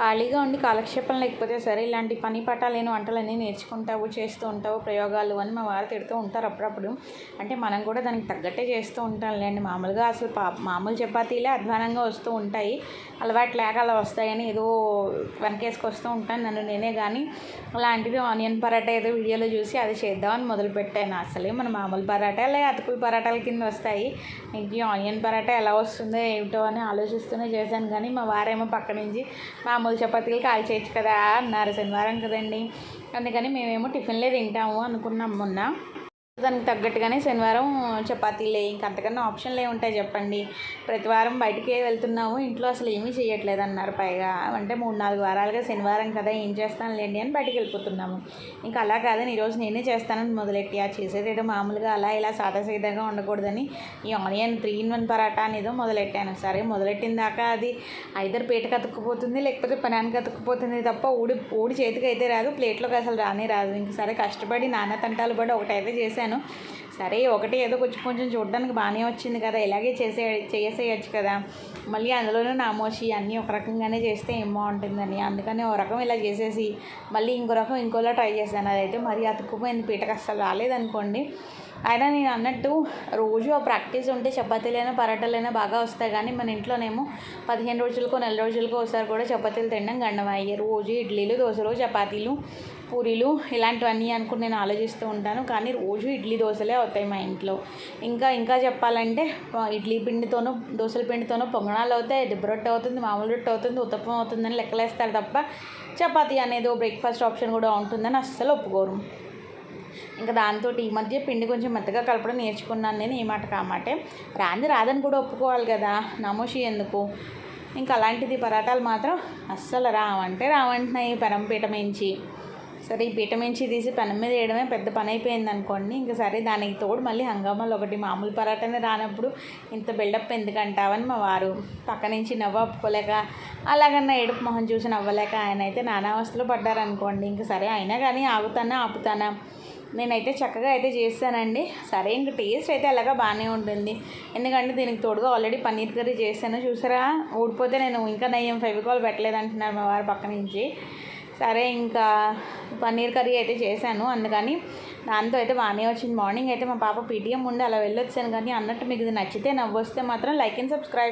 ఖాళీగా ఉండి కాలక్షేపం లేకపోతే సరే ఇలాంటి పని పాట లేని వంటలన్నీ నేర్చుకుంటావు చేస్తూ ఉంటావు ప్రయోగాలు అని మా వారు తిడుతూ ఉంటారు అప్పుడప్పుడు. అంటే మనం కూడా దానికి తగ్గట్టే చేస్తూ ఉంటాంలేండి మామూలుగా అసలు పా మామూలు చపాతీలే అధ్వానంగా వస్తూ ఉంటాయి. అలవాటు లేక అలా వస్తాయని ఏదో వెనకేసుకొస్తూ ఉంటాను నన్ను నేనే కానీ అలాంటిది ఆనియన్ పరాటా ఏదో వీడియోలో చూసి అది చేద్దామని మొదలుపెట్టాను. అసలే మన మామూలు పరాటాలే అతుకులు పరాటాల కింద వస్తాయి. ఇంక ఈ ఆనియన్ పరాటా ఎలా వస్తుందో ఏమిటో అని ఆలోచిస్తూనే చేశాను. కానీ మా వారేమో పక్క నుంచి మామూలు చపాతీలు కాల్ చేయొచ్చు కదా అన్నారు. శనివారం కదండి. అందుకని మేమేమో టిఫిన్లే తింటాము అనుకున్నాం మొన్న. దానికి తగ్గట్టుగానే శనివారం చపాతీలే ఇంక అంతకన్నా ఆప్షన్లు ఉంటాయి చెప్పండి. ప్రతి వారం బయటికే వెళ్తున్నాము ఇంట్లో అసలు ఏమీ చేయట్లేదు అన్నారు పైగా. అంటే మూడు నాలుగు వారాలుగా శనివారం కదా ఏం చేస్తానులేండి అని బయటికి వెళ్ళిపోతున్నాము. ఇంకా అలా కాదని ఈరోజు నేనే చేస్తానని మొదలెట్టి ఆ చేసేది ఏదో మామూలుగా అలా ఇలా సాదాసీదాగా ఉండకూడదని ఈ onion three in one paratha అనేదో మొదలెట్టాను. సరే మొదలెట్టిన దాకా అది ఐదర్ పేటకు అతుక్కుపోతుంది లేకపోతే పనానికి అతుక్కుపోతుంది తప్ప ఊడి ఊడి చేతికి అయితే రాదు ప్లేట్లోకి అసలు రానే రాదు. ఇంక సరే కష్టపడి నాన్న తంటాలు పడి ఒకటైతే చేశాను. సరే ఒకటి ఏదో కొంచెం కొంచెం చూడడానికి బాగానే వచ్చింది కదా. ఇలాగే చేసే చేసేయచ్చు కదా. మళ్ళీ అందులోనూ నామోషి అన్నీ ఒక రకంగానే చేస్తే ఏం బాగుంటుందని. అందుకని ఒక రకం ఇలా చేసేసి మళ్ళీ ఇంకో రకం ఇంకోలా ట్రై చేశాను. అదైతే మరీ అతుక్కుపోయింది పీటకు అస్సలు రాలేదనుకోండి. అయినా నేను అన్నట్టు రోజు ఆ ప్రాక్టీస్ ఉంటే చపాతీలైనా పరాటాలైనా బాగా వస్తాయి. కానీ మన ఇంట్లోనేమో పదిహేను రోజులకో నెల రోజులకో ఒకసారి కూడా చపాతీలు తినడం గండమయ్యే రోజు. ఇడ్లీలు దోశలు చపాతీలు పూరీలు ఇలాంటివన్నీ అనుకుని నేను ఆలోచిస్తూ ఉంటాను. కానీ రోజు ఇడ్లీ దోశలే అవుతాయి మా ఇంట్లో. ఇంకా ఇంకా చెప్పాలంటే ఇడ్లీ పిండితోనూ దోశల పిండితోనూ పొంగణాలు అవుతాయి. దిబ్బ రొట్టె అవుతుంది మామూలు రొట్టె అవుతుంది ఉత్తప్పం అవుతుందని లెక్కలేస్తారు తప్ప చపాతీ అనేది బ్రేక్ఫాస్ట్ ఆప్షన్ కూడా ఉంటుందని అస్సలు ఒప్పుకోరు. ఇంకా దాంతో ఈ మధ్య పిండి కొంచెం మెత్తగా కలపడం నేర్చుకున్నాను నేను ఈ మాట. కామాటే రాంది రాదని కూడా ఒప్పుకోవాలి కదా నమోషి ఎందుకు? ఇంకా అలాంటిది పరాటాలు మాత్రం అస్సలు రావంటే రావంటున్నాయి పెనం పీట మించి సరే ఈ పీట మించి తీసి పెనం మీద వేయడమే పెద్ద పని అయిపోయింది అనుకోండి. ఇంకా సరే దానికి తోడు మళ్ళీ హంగామాలు ఒకటి. మామూలు పరాటానే రానప్పుడు ఇంత బిల్డప్ ఎందుకంటావని మా వారు. పక్క నుంచి నవ్వు అలాగన్నా ఏడుపు మొహం చూసి నవ్వలేక ఆయన అయితే నానావస్థలో పడ్డారనుకోండి. ఇంకా సరే అయినా కానీ ఆగుతానా ఆపుతానా? నేనైతే చక్కగా అయితే చేస్తానండి. సరే ఇంక టేస్ట్ అయితే అలాగా బాగానే ఉంటుంది. ఎందుకంటే దీనికి తోడుగా ఆల్రెడీ పన్నీర్ కర్రీ చేశాను. చూసారా? ఊడిపోతే నేను ఇంకా నయ్యం ఫెవికాల్ పెట్టలేదు అంటున్నారు మా వారి పక్క నుంచి. సరే ఇంకా పన్నీర్ కర్రీ అయితే చేశాను. అందుకని దాంతో అయితే బాగానే వచ్చింది. మార్నింగ్ అయితే మా పాప పీటీఎం ఉండి అలా వెళ్ళొచ్చాను. కానీ అన్నట్టు మీకు ఇది నచ్చితే నవ్వొస్తే మాత్రం లైక్ అండ్ సబ్స్క్రైబ్